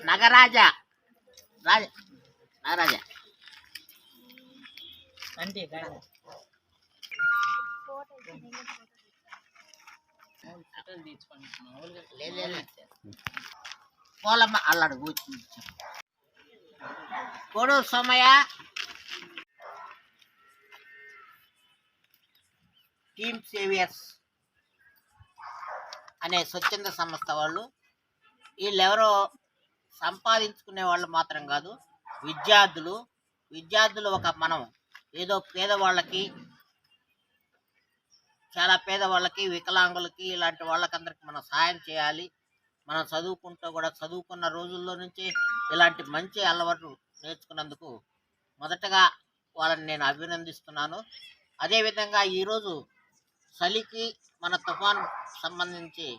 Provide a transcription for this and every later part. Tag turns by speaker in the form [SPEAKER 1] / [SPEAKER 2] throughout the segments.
[SPEAKER 1] నగరాజ. రాజ నగరాజ.
[SPEAKER 2] అంటే
[SPEAKER 1] పోలమ్మ అల్లాడు కూర్చుని కొడు సోమయ్య. టీమ్ సేవియర్స్ అనే స్వచ్ఛంద సంస్థ వాళ్ళు. వీళ్ళెవరో సంపాదించుకునే వాళ్ళు మాత్రం కాదు విద్యార్థులు. విద్యార్థులు ఒక మనం. ఏదో పేదవాళ్ళకి చాలా పేదవాళ్ళకి వికలాంగులకి ఇలాంటి వాళ్ళకందరికి మనం సహాయం చేయాలి. మనం చదువుకుంటూ కూడా చదువుకున్న రోజుల్లో నుంచి ఇలాంటి మంచి అలవాటు నేర్చుకున్నందుకు మొదటగా వాళ్ళని నేను అభినందిస్తున్నాను. అదేవిధంగా ఈరోజు చలికి మన తుఫాన్ సంబంధించి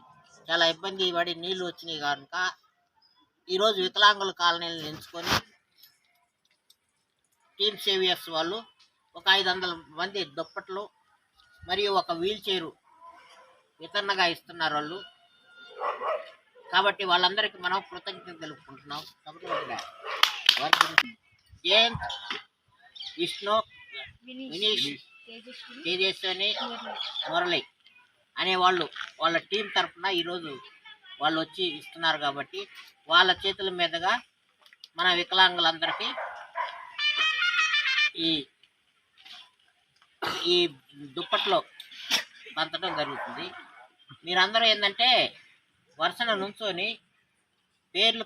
[SPEAKER 1] చాలా ఇబ్బంది పడి నీళ్ళు వచ్చినాయి కనుక ఈరోజు వికలాంగుల కాలనీలను ఎంచుకొని టీమ్ సేవియర్స్ వాళ్ళు ఒక ఐదు వందల మంది దుప్పట్లు మరియు ఒక వీల్ చైరు వితరణగా ఇస్తున్నారు వాళ్ళు. కాబట్టి వాళ్ళందరికీ మనం కృతజ్ఞత తెలుపుకుంటున్నాం. కాబట్టి జయంత్ విష్ణు వినీష్ తేజస్విని మురళి. అనే వాళ్ళు వాళ్ళ టీం తరఫున ఈరోజు వాళ్ళు వచ్చి ఇస్తున్నారు కాబట్టి వాళ్ళ చేతుల మీదుగా మన వికలాంగులందరికీ ఈ ఈ దుప్పట్లో పంచడం జరుగుతుంది. మీరందరూ ఏంటంటే వరుసన నుంచొని పేర్లు